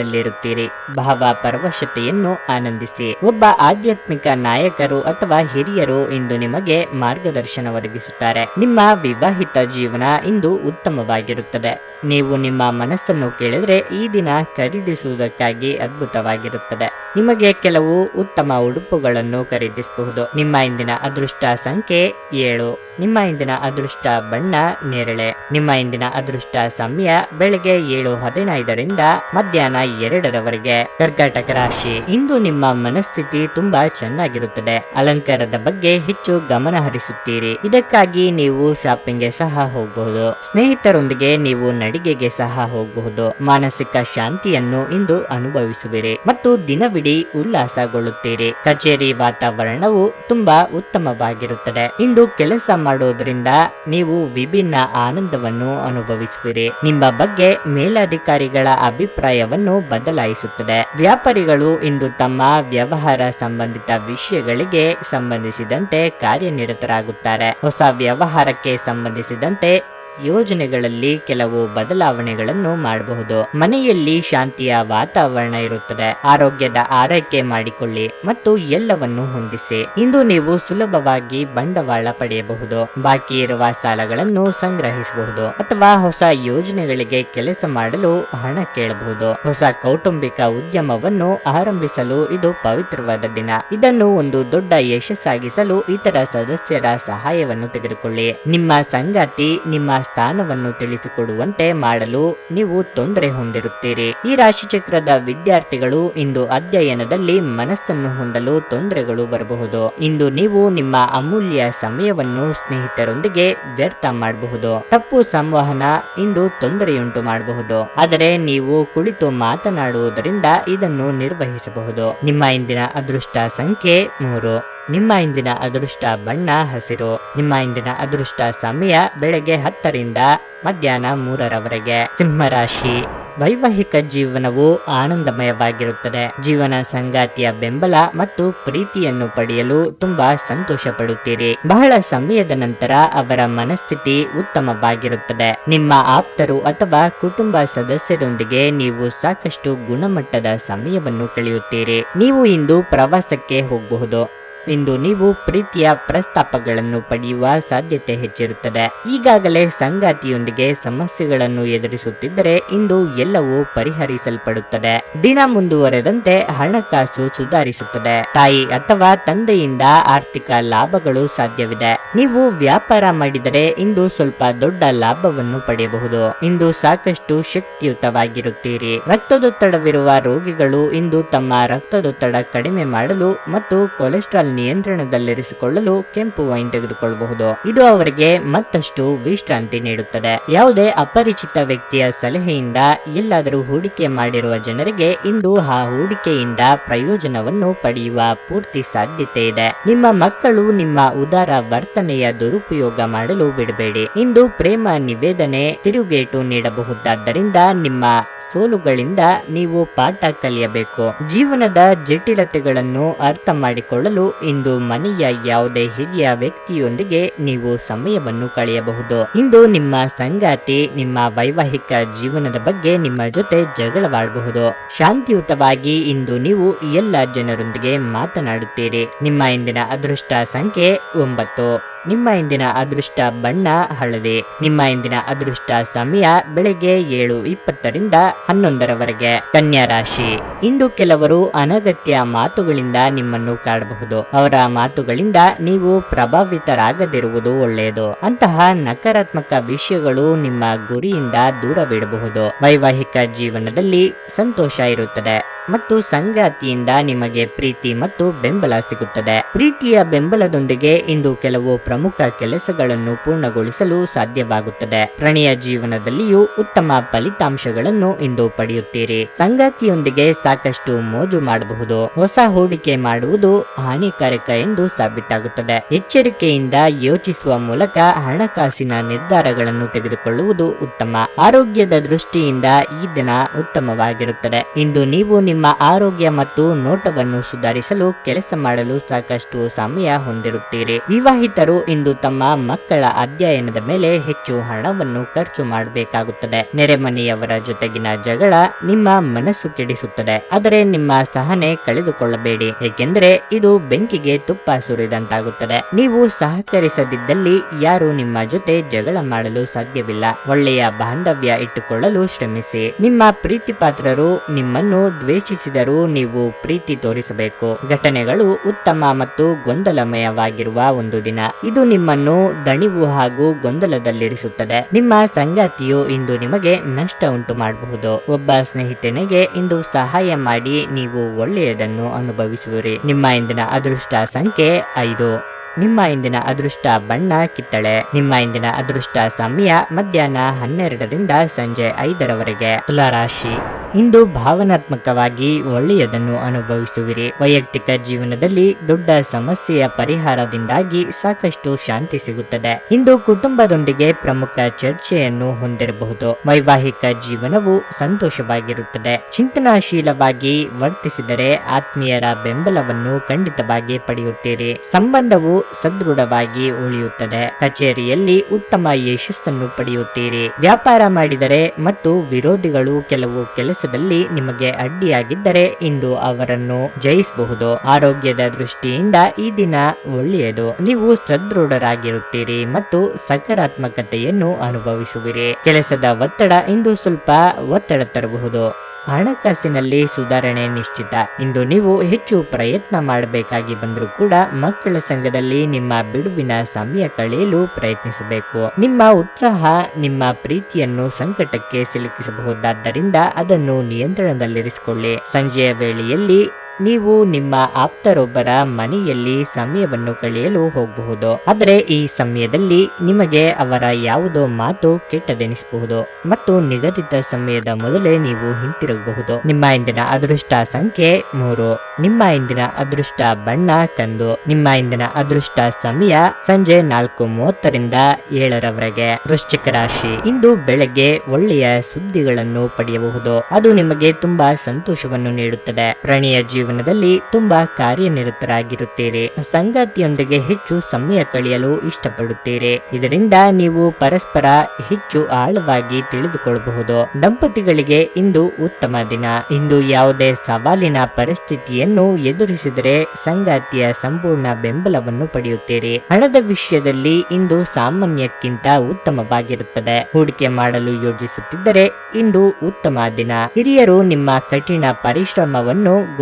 ಮನೋಭಾವದಲ್ಲಿರುತ್ತೀರಿ ಭಾವ ಪರವಶತೆಯನ್ನು ಆನಂದಿಸಿ. ಒಬ್ಬ ಆಧ್ಯಾತ್ಮಿಕ ನಾಯಕರು ಅಥವಾ ಹಿರಿಯರು ಇಂದು ನಿಮಗೆ ಮಾರ್ಗದರ್ಶನ ಒದಗಿಸುತ್ತಾರೆ. ನಿಮ್ಮ ವಿವಾಹಿತ ಜೀವನ ಇಂದು ಉತ್ತಮವಾಗಿರುತ್ತದೆ. ನೀವು ನಿಮ್ಮ ಮನಸ್ಸನ್ನು ಕೇಳಿದ್ರೆ ಈ ದಿನ ಖರೀದಿಸುವುದಕ್ಕಾಗಿ ಅದ್ಭುತವಾಗಿರುತ್ತದೆ. ನಿಮಗೆ ಕೆಲವು ಉತ್ತಮ ಉಡುಪುಗಳನ್ನು ಖರೀದಿಸಬಹುದು. ನಿಮ್ಮ ಇಂದಿನ ಅದೃಷ್ಟ ಸಂಖ್ಯೆ ಏಳು. ನಿಮ್ಮ ಇಂದಿನ ಅದೃಷ್ಟ ಬಣ್ಣ ನೇರಳೆ. ನಿಮ್ಮ ಇಂದಿನ ಅದೃಷ್ಟ ಸಮಯ ಬೆಳಗ್ಗೆ ಏಳು ಹದಿನೈದರಿಂದ ಮಧ್ಯಾಹ್ನ ಎರಡರವರೆಗೆ ಕರ್ಕಾಟಕ ರಾಶಿ. ಇಂದು ನಿಮ್ಮ ಮನಸ್ಥಿತಿ ತುಂಬಾ ಚೆನ್ನಾಗಿರುತ್ತದೆ. ಅಲಂಕಾರದ ಬಗ್ಗೆ ಹೆಚ್ಚು ಗಮನ ಹರಿಸುತ್ತೀರಿ. ಇದಕ್ಕಾಗಿ ನೀವು ಶಾಪಿಂಗ್ಗೆ ಸಹ ಹೋಗಬಹುದು. ಸ್ನೇಹಿತರೊಂದಿಗೆ ನೀವು ನಡಿಗೆಗೆ ಸಹ ಹೋಗಬಹುದು. ಮಾನಸಿಕ ಶಾಂತಿಯನ್ನು ಇಂದು ಅನುಭವಿಸುವಿರಿ. ಮತ್ತು ದಿನವಿಡೀ ಉಲ್ಲಾಸಗೊಳ್ಳುತ್ತೀರಿ. ಕಚೇರಿ ವಾತಾವರಣವು ತುಂಬಾ ಉತ್ತಮವಾಗಿರುತ್ತದೆ. ಇಂದು ಕೆಲಸ ಮಾಡುವುದರಿಂದ ನೀವು ವಿಭಿನ್ನ ಆನಂದವನ್ನು ಅನುಭವಿಸುವಿರಿ. ನಿಮ್ಮ ಬಗ್ಗೆ ಮೇಲಧಿಕಾರಿಗಳ ಅಭಿಪ್ರಾಯವನ್ನು ಬದಲಾಯಿಸುತ್ತದೆ. ವ್ಯಾಪಾರಿಗಳು ಇಂದು ತಮ್ಮ ವ್ಯವಹಾರ ಸಂಬಂಧಿತ ವಿಷಯಗಳಿಗೆ ಸಂಬಂಧಿಸಿದಂತೆ ಕಾರ್ಯನಿರತರಾಗುತ್ತಾರೆ. ಹೊಸ ವ್ಯವಹಾರಕ್ಕೆ ಸಂಬಂಧಿಸಿದಂತೆ ಯೋಜನೆಗಳಲ್ಲಿ ಕೆಲವು ಬದಲಾವಣೆಗಳನ್ನು ಮಾಡಬಹುದು. ಮನೆಯಲ್ಲಿ ಶಾಂತಿಯ ವಾತಾವರಣ ಇರುತ್ತದೆ. ಆರೋಗ್ಯದ ಆರೈಕೆ ಮಾಡಿಕೊಳ್ಳಿ ಮತ್ತು ಎಲ್ಲವನ್ನು ಹೊಂದಿಸಿ. ಇಂದು ನೀವು ಸುಲಭವಾಗಿ ಬಂಡವಾಳ ಪಡೆಯಬಹುದು. ಬಾಕಿ ಇರುವ ಸಾಲಗಳನ್ನು ಸಂಗ್ರಹಿಸಬಹುದು ಅಥವಾ ಹೊಸ ಯೋಜನೆಗಳಿಗೆ ಕೆಲಸ ಮಾಡಲು ಹಣ ಕೇಳಬಹುದು. ಹೊಸ ಕೌಟುಂಬಿಕ ಉದ್ಯಮವನ್ನು ಆರಂಭಿಸಲು ಇದು ಪವಿತ್ರವಾದ ದಿನ. ಇದನ್ನು ಒಂದು ದೊಡ್ಡ ಯಶಸ್ಸಾಗಿಸಲು ಇತರ ಸದಸ್ಯರ ಸಹಾಯವನ್ನು ತೆಗೆದುಕೊಳ್ಳಿ. ನಿಮ್ಮ ಸಂಗಾತಿ ನಿಮ್ಮ ಸ್ಥಾನವನ್ನು ತಿಳಿಸಿಕೊಡುವಂತೆ ಮಾಡಲು ನೀವು ತೊಂದರೆ ಹೊಂದಿರುತ್ತೀರಿ. ಈ ರಾಶಿಚಕ್ರದ ವಿದ್ಯಾರ್ಥಿಗಳು ಇಂದು ಅಧ್ಯಯನದಲ್ಲಿ ಮನಸ್ಸನ್ನು ಹೊಂದಲು ತೊಂದರೆಗಳು ಬರಬಹುದು. ಇಂದು ನೀವು ನಿಮ್ಮ ಅಮೂಲ್ಯ ಸಮಯವನ್ನು ಸ್ನೇಹಿತರೊಂದಿಗೆ ವ್ಯರ್ಥ ಮಾಡಬಹುದು. ತಪ್ಪು ಸಂವಹನ ಇಂದು ತೊಂದರೆಯುಂಟು ಮಾಡಬಹುದು. ಆದರೆ ನೀವು ಕುಳಿತು ಮಾತನಾಡುವುದರಿಂದ ಇದನ್ನು ನಿರ್ವಹಿಸಬಹುದು. ನಿಮ್ಮ ಇಂದಿನ ಅದೃಷ್ಟ ಸಂಖ್ಯೆ ಮೂರು. ನಿಮ್ಮ ಇಂದಿನ ಅದೃಷ್ಟ ಬಣ್ಣ ಹಸಿರು. ನಿಮ್ಮ ಇಂದಿನ ಅದೃಷ್ಟ ಸಮಯ ಬೆಳಗ್ಗೆ ಹತ್ತರಿಂದ ಮಧ್ಯಾಹ್ನ ಮೂರರವರೆಗೆ. ಸಿಂಹರಾಶಿ ವೈವಾಹಿಕ ಜೀವನವು ಆನಂದಮಯವಾಗಿರುತ್ತದೆ. ಜೀವನ ಸಂಗಾತಿಯ ಬೆಂಬಲ ಮತ್ತು ಪ್ರೀತಿಯನ್ನು ಪಡೆಯಲು ತುಂಬಾ ಸಂತೋಷ ಪಡುತ್ತೀರಿ ಬಹಳ ಸಮಯದ ನಂತರ ಅವರ ಮನಸ್ಥಿತಿ ಉತ್ತಮವಾಗಿರುತ್ತದೆ. ನಿಮ್ಮ ಆಪ್ತರು ಅಥವಾ ಕುಟುಂಬ ಸದಸ್ಯರೊಂದಿಗೆ ನೀವು ಸಾಕಷ್ಟು ಗುಣಮಟ್ಟದ ಸಮಯವನ್ನು ಕಳೆಯುತ್ತೀರಿ. ನೀವು ಇಂದು ಪ್ರವಾಸಕ್ಕೆ ಹೋಗಬಹುದು. ಇಂದು ನೀವು ಪ್ರೀತಿಯ ಪ್ರಸ್ತಾಪಗಳನ್ನು ಪಡೆಯುವ ಸಾಧ್ಯತೆ ಹೆಚ್ಚಿರುತ್ತದೆ. ಈಗಾಗಲೇ ಸಂಗಾತಿಯೊಂದಿಗೆ ಸಮಸ್ಯೆಗಳನ್ನು ಎದುರಿಸುತ್ತಿದ್ದರೆ ಇಂದು ಎಲ್ಲವೂ ಪರಿಹರಿಸಲ್ಪಡುತ್ತದೆ. ದಿನ ಮುಂದುವರೆದಂತೆ ಹಣಕಾಸು ಸುಧಾರಿಸುತ್ತದೆ. ತಾಯಿ ಅಥವಾ ತಂದೆಯಿಂದ ಆರ್ಥಿಕ ಲಾಭಗಳು ಸಾಧ್ಯವಿದೆ. ನೀವು ವ್ಯಾಪಾರ ಮಾಡಿದರೆ ಇಂದು ಸ್ವಲ್ಪ ದೊಡ್ಡ ಲಾಭವನ್ನು ಪಡೆಯಬಹುದು. ಇಂದು ಸಾಕಷ್ಟು ಶಕ್ತಿಯುತವಾಗಿರುತ್ತೀರಿ. ರಕ್ತದೊತ್ತಡವಿರುವ ರೋಗಿಗಳು ಇಂದು ತಮ್ಮ ರಕ್ತದೊತ್ತಡ ಕಡಿಮೆ ಮಾಡಲು ಮತ್ತು ಕೊಲೆಸ್ಟ್ರಾಲ್ ನಿಯಂತ್ರಣದಲ್ಲಿರಿಸಿಕೊಳ್ಳಲು ಕೆಂಪು ವೈನ್ ತೆಗೆದುಕೊಳ್ಳಬಹುದು. ಇದು ಅವರಿಗೆ ಮತ್ತಷ್ಟು ವಿಶ್ರಾಂತಿ ನೀಡುತ್ತದೆ. ಯಾವುದೇ ಅಪರಿಚಿತ ವ್ಯಕ್ತಿಯ ಸಲಹೆಯಿಂದ ಎಲ್ಲಾದರೂ ಹೂಡಿಕೆ ಮಾಡಿರುವ ಜನರಿಗೆ ಇಂದು ಆ ಹೂಡಿಕೆಯಿಂದ ಪ್ರಯೋಜನವನ್ನು ಪಡೆಯುವ ಪೂರ್ತಿ ಸಾಧ್ಯತೆ ಇದೆ. ನಿಮ್ಮ ಮಕ್ಕಳು ನಿಮ್ಮ ಉದಾರ ವರ್ತನೆಯ ದುರುಪಯೋಗ ಮಾಡಲು ಬಿಡಬೇಡಿ. ಇಂದು ಪ್ರೇಮ ನಿವೇದನೆ ತಿರುಗೇಟು ನೀಡಬಹುದಾದ್ದರಿಂದ ನಿಮ್ಮ ಸೋಲುಗಳಿಂದ ನೀವು ಪಾಠ ಕಲಿಯಬೇಕು. ಜೀವನದ ಜಟಿಲತೆಗಳನ್ನು ಅರ್ಥ ಮಾಡಿಕೊಳ್ಳಲು ಇಂದು ಮನೆಯ ಯಾವುದೇ ಹಿರಿಯ ವ್ಯಕ್ತಿಯೊಂದಿಗೆ ನೀವು ಸಮಯವನ್ನು ಕಳೆಯಬಹುದು. ಇಂದು ನಿಮ್ಮ ಸಂಗಾತಿ, ನಿಮ್ಮ ವೈವಾಹಿಕ ಜೀವನದ ಬಗ್ಗೆ ನಿಮ್ಮ ಜೊತೆ ಜಗಳವಾಡಬಹುದು. ಶಾಂತಿಯುತವಾಗಿ ಇಂದು ನೀವು ಎಲ್ಲ ಜನರೊಂದಿಗೆ ಮಾತನಾಡುತ್ತೀರಿ. ನಿಮ್ಮ ಇಂದಿನ ಅದೃಷ್ಟ ಸಂಖ್ಯೆ ಒಂಬತ್ತು. ನಿಮ್ಮ ಇಂದಿನ ಅದೃಷ್ಟ ಬಣ್ಣ, ಹಳದಿ. ನಿಮ್ಮ ಇಂದಿನ ಅದೃಷ್ಟ ಸಮಯ ಬೆಳಗ್ಗೆ ಏಳು ಇಪ್ಪತ್ತರಿಂದ ಹನ್ನೊಂದರವರೆಗೆ. ಕನ್ಯಾ ರಾಶಿ ಇಂದು ಕೆಲವರು ಅನಗತ್ಯ ಮಾತುಗಳಿಂದ ನಿಮ್ಮನ್ನು ಕಾಡಬಹುದು. ಅವರ ಮಾತುಗಳಿಂದ ನೀವು ಪ್ರಭಾವಿತರಾಗದಿರುವುದು ಒಳ್ಳೆಯದು. ಅಂತಹ ನಕಾರಾತ್ಮಕ ವಿಷಯಗಳು ನಿಮ್ಮ ಗುರಿಯಿಂದ ದೂರವಿಡಬಹುದು. ವೈವಾಹಿಕ ಜೀವನದಲ್ಲಿ ಸಂತೋಷ ಇರುತ್ತದೆ. ಮತ್ತು ಸಂಗಾತಿಯಿಂದ ನಿಮಗೆ ಪ್ರೀತಿ ಮತ್ತು ಬೆಂಬಲ ಸಿಗುತ್ತದೆ. ಪ್ರೀತಿಯ ಬೆಂಬಲದೊಂದಿಗೆ ಇಂದು ಕೆಲವು ಪ್ರಮುಖ ಕೆಲಸಗಳನ್ನು ಪೂರ್ಣಗೊಳಿಸಲು ಸಾಧ್ಯವಾಗುತ್ತದೆ. ಪ್ರಣಯ ಜೀವನದಲ್ಲಿಯೂ ಉತ್ತಮ ಫಲಿತಾಂಶಗಳನ್ನು ಇಂದು ಪಡೆಯುತ್ತೀರಿ. ಸಂಗಾತಿಯೊಂದಿಗೆ ಸಾಕಷ್ಟು ಮೋಜು ಮಾಡಬಹುದು. ಹೊಸ ಹೂಡಿಕೆ ಮಾಡುವುದು ಹಾನಿಕಾರಕ ಎಂದು ಸಾಬೀತಾಗುತ್ತದೆ. ಎಚ್ಚರಿಕೆಯಿಂದ ಯೋಚಿಸುವ ಮೂಲಕ ಹಣಕಾಸಿನ ನಿರ್ಧಾರಗಳನ್ನು ತೆಗೆದುಕೊಳ್ಳುವುದು ಉತ್ತಮ. ಆರೋಗ್ಯದ ದೃಷ್ಟಿಯಿಂದ ಈ ದಿನ ಉತ್ತಮವಾಗಿರುತ್ತದೆ. ಇಂದು ನೀವು ನಿಮ್ಮ ಆರೋಗ್ಯ ಮತ್ತು ನೋಟವನ್ನು ಸುಧಾರಿಸಲು ಕೆಲಸ ಮಾಡಲು ಸಾಕಷ್ಟು ಸಮಯ ಹೊಂದಿರುತ್ತೀರಿ. ವಿವಾಹಿತರು ಇಂದು ತಮ್ಮ ಮಕ್ಕಳ ಅಧ್ಯಯನದ ಮೇಲೆ ಹೆಚ್ಚು ಹಣವನ್ನು ಖರ್ಚು ಮಾಡಬೇಕಾಗುತ್ತದೆ. ನೆರೆಮನೆಯವರ ಜೊತೆಗಿನ ಜಗಳ ನಿಮ್ಮ ಮನಸ್ಸು ಕೆಡಿಸುತ್ತದೆ. ಆದರೆ ನಿಮ್ಮ ಸಹನೆ ಕಳೆದುಕೊಳ್ಳಬೇಡಿ. ಏಕೆಂದರೆ ಇದು ಬೆಂಕಿಗೆ ತುಪ್ಪ ಸುರಿದಂತಾಗುತ್ತದೆ. ನೀವು ಸಹಕರಿಸದಿದ್ದಲ್ಲಿ ಯಾರು ನಿಮ್ಮ ಜೊತೆ ಜಗಳ ಮಾಡಲು ಸಾಧ್ಯವಿಲ್ಲ. ಒಳ್ಳೆಯ ಬಾಂಧವ್ಯ ಇಟ್ಟುಕೊಳ್ಳಲು ಶ್ರಮಿಸಿ. ನಿಮ್ಮ ಪ್ರೀತಿಪಾತ್ರರು ನಿಮ್ಮನ್ನು ನಿಮ್ಮನ್ನು ದ್ವೇಷಿಸಿದರೂ ನೀವು ಪ್ರೀತಿ ತೋರಿಸಬೇಕು. ಘಟನೆಗಳು ಉತ್ತಮ ಮತ್ತು ಗೊಂದಲಮಯವಾಗಿರುವ ಒಂದು ದಿನ. ಇದು ನಿಮ್ಮನ್ನು ದಣಿವು ಹಾಗೂ ಗೊಂದಲದಲ್ಲಿರಿಸುತ್ತದೆ. ನಿಮ್ಮ ಸಂಗಾತಿಯು ಇಂದು ನಿಮಗೆ ನಷ್ಟ ಉಂಟು ಮಾಡಬಹುದು. ಒಬ್ಬ ಸ್ನೇಹಿತನಿಗೆ ಇಂದು ಸಹಾಯ ಮಾಡಿ ನೀವು ಒಳ್ಳೆಯದನ್ನು ಅನುಭವಿಸುವಿರಿ. ನಿಮ್ಮ ಇಂದಿನ ಅದೃಷ್ಟ ಸಂಖ್ಯೆ ಐದು. ನಿಮ್ಮ ಇಂದಿನ ಅದೃಷ್ಟ ಬಣ್ಣ ಕಿತ್ತಳೆ. ನಿಮ್ಮ ಇಂದಿನ ಅದೃಷ್ಟ ಸಮಯ ಮಧ್ಯಾಹ್ನ ಹನ್ನೆರಡರಿಂದ ಸಂಜೆ ಐದರವರೆಗೆ. ತುಲಾರಾಶಿ. ಇಂದು ಭಾವನಾತ್ಮಕವಾಗಿ ಒಳ್ಳೆಯದನ್ನು ಅನುಭವಿಸುವಿರಿ. ವೈಯಕ್ತಿಕ ಜೀವನದಲ್ಲಿ ದೊಡ್ಡ ಸಮಸ್ಯೆಯ ಪರಿಹಾರದಿಂದಾಗಿ ಸಾಕಷ್ಟು ಶಾಂತಿ ಸಿಗುತ್ತದೆ. ಇಂದು ಕುಟುಂಬದೊಂದಿಗೆ ಪ್ರಮುಖ ಚರ್ಚೆಯನ್ನು ಹೊಂದಿರಬಹುದು. ವೈವಾಹಿಕ ಜೀವನವು ಸಂತೋಷವಾಗಿರುತ್ತದೆ. ಚಿಂತನಾಶೀಲವಾಗಿ ವರ್ತಿಸಿದರೆ ಆತ್ಮೀಯರ ಬೆಂಬಲವನ್ನು ಖಂಡಿತವಾಗಿ ಪಡೆಯುತ್ತೀರಿ. ಸಂಬಂಧವು ಸದೃಢವಾಗಿ ಉಳಿಯುತ್ತದೆ. ಕಚೇರಿಯಲ್ಲಿ ಉತ್ತಮ ಯಶಸ್ಸನ್ನು ಪಡೆಯುತ್ತೀರಿ. ವ್ಯಾಪಾರ ಮಾಡಿದರೆ ಮತ್ತು ವಿರೋಧಿಗಳು ಕೆಲವು ಕೆಲಸದಲ್ಲಿ ನಿಮಗೆ ಅಡ್ಡಿಯಾಗಿದ್ದರೆ ಇಂದು ಅವರನ್ನು ಜಯಿಸಬಹುದು. ಆರೋಗ್ಯದ ದೃಷ್ಟಿಯಿಂದ ಈ ದಿನ ಒಳ್ಳೆಯದು. ನೀವು ಸದೃಢರಾಗಿರುತ್ತೀರಿ ಮತ್ತು ಸಕಾರಾತ್ಮಕತೆಯನ್ನು ಅನುಭವಿಸುವಿರಿ. ಕೆಲಸದ ಒತ್ತಡ ಇಂದು ಸ್ವಲ್ಪ ಒತ್ತಡ ತರಬಹುದು. ಹಣಕಾಸಿನಲ್ಲಿ ಸುಧಾರಣೆ ನಿಶ್ಚಿತ. ಇಂದು ನೀವು ಹೆಚ್ಚು ಪ್ರಯತ್ನ ಮಾಡಬೇಕಾಗಿ ಬಂದರೂ ಕೂಡ ಮಕ್ಕಳ ಸಂಘದಲ್ಲಿ ನಿಮ್ಮ ಬಿಡುವಿನ ಸಮಯ ಕಳೆಯಲು ಪ್ರಯತ್ನಿಸಬೇಕು. ನಿಮ್ಮ ಉತ್ಸಾಹ, ನಿಮ್ಮ ಪ್ರೀತಿಯನ್ನು ಸಂಕಟಕ್ಕೆ ಸಿಲುಕಿಸಬಹುದಾದ್ದರಿಂದ ಅದನ್ನು ನಿಯಂತ್ರಣದಲ್ಲಿರಿಸಿಕೊಳ್ಳಿ. ಸಂಜೆಯ ವೇಳೆಯಲ್ಲಿ ನೀವು ನಿಮ್ಮ ಆಪ್ತರೊಬ್ಬರ ಮನೆಯಲ್ಲಿ ಸಮಯವನ್ನು ಕಳೆಯಲು ಹೋಗಬಹುದು. ಆದರೆ ಈ ಸಮಯದಲ್ಲಿ ನಿಮಗೆ ಅವರ ಯಾವುದೋ ಮಾತು ಕೆಟ್ಟದೆನಿಸಬಹುದು ಮತ್ತು ನಿಗದಿತ ಸಮಯದ ಮೊದಲೇ ನೀವು ಹಿಂತಿರುಗಬಹುದು. ನಿಮ್ಮ ಇಂದಿನ ಅದೃಷ್ಟ ಸಂಖ್ಯೆ ಮೂರು. ನಿಮ್ಮ ಇಂದಿನ ಅದೃಷ್ಟ ಬಣ್ಣ ಕಂದು. ನಿಮ್ಮ ಇಂದಿನ ಅದೃಷ್ಟ ಸಮಯ ಸಂಜೆ ನಾಲ್ಕು ಮೂವತ್ತರಿಂದ ಏಳರವರೆಗೆ. ವೃಶ್ಚಿಕ ರಾಶಿ. ಇಂದು ಬೆಳಗ್ಗೆ ಒಳ್ಳೆಯ ಸುದ್ದಿಗಳನ್ನು ಪಡೆಯಬಹುದು. ಅದು ನಿಮಗೆ ತುಂಬಾ ಸಂತೋಷವನ್ನು ನೀಡುತ್ತದೆ. ಪ್ರಣಯ ಜೀವನದಲ್ಲಿ ತುಂಬಾ ಕಾರ್ಯನಿರತರಾಗಿರುತ್ತೀರಿ. ಸಂಗಾತಿಯೊಂದಿಗೆ ಹೆಚ್ಚು ಸಮಯ ಕಳೆಯಲು ಇಷ್ಟಪಡುತ್ತೀರಿ. ಇದರಿಂದ ನೀವು ಪರಸ್ಪರ ಹೆಚ್ಚು ಆಳವಾಗಿ ತಿಳಿದುಕೊಳ್ಳಬಹುದು. ದಂಪತಿಗಳಿಗೆ ಇಂದು ಉತ್ತಮ ದಿನ. ಇಂದು ಯಾವುದೇ ಸವಾಲಿನ ಪರಿಸ್ಥಿತಿಯನ್ನು ಎದುರಿಸಿದರೆ ಸಂಗಾತಿಯ ಸಂಪೂರ್ಣ ಬೆಂಬಲವನ್ನು ಪಡೆಯುತ್ತೀರಿ. ಹಣದ ವಿಷಯದಲ್ಲಿ ಇಂದು ಸಾಮಾನ್ಯಕ್ಕಿಂತ ಉತ್ತಮವಾಗಿರುತ್ತದೆ. ಹೂಡಿಕೆ ಮಾಡಲು ಯೋಜಿಸುತ್ತಿದ್ದರೆ ಇಂದು ಉತ್ತಮ ದಿನ. ಹಿರಿಯರು ನಿಮ್ಮ ಕಠಿಣ ಪರಿಶ್ರಮವನ್ನು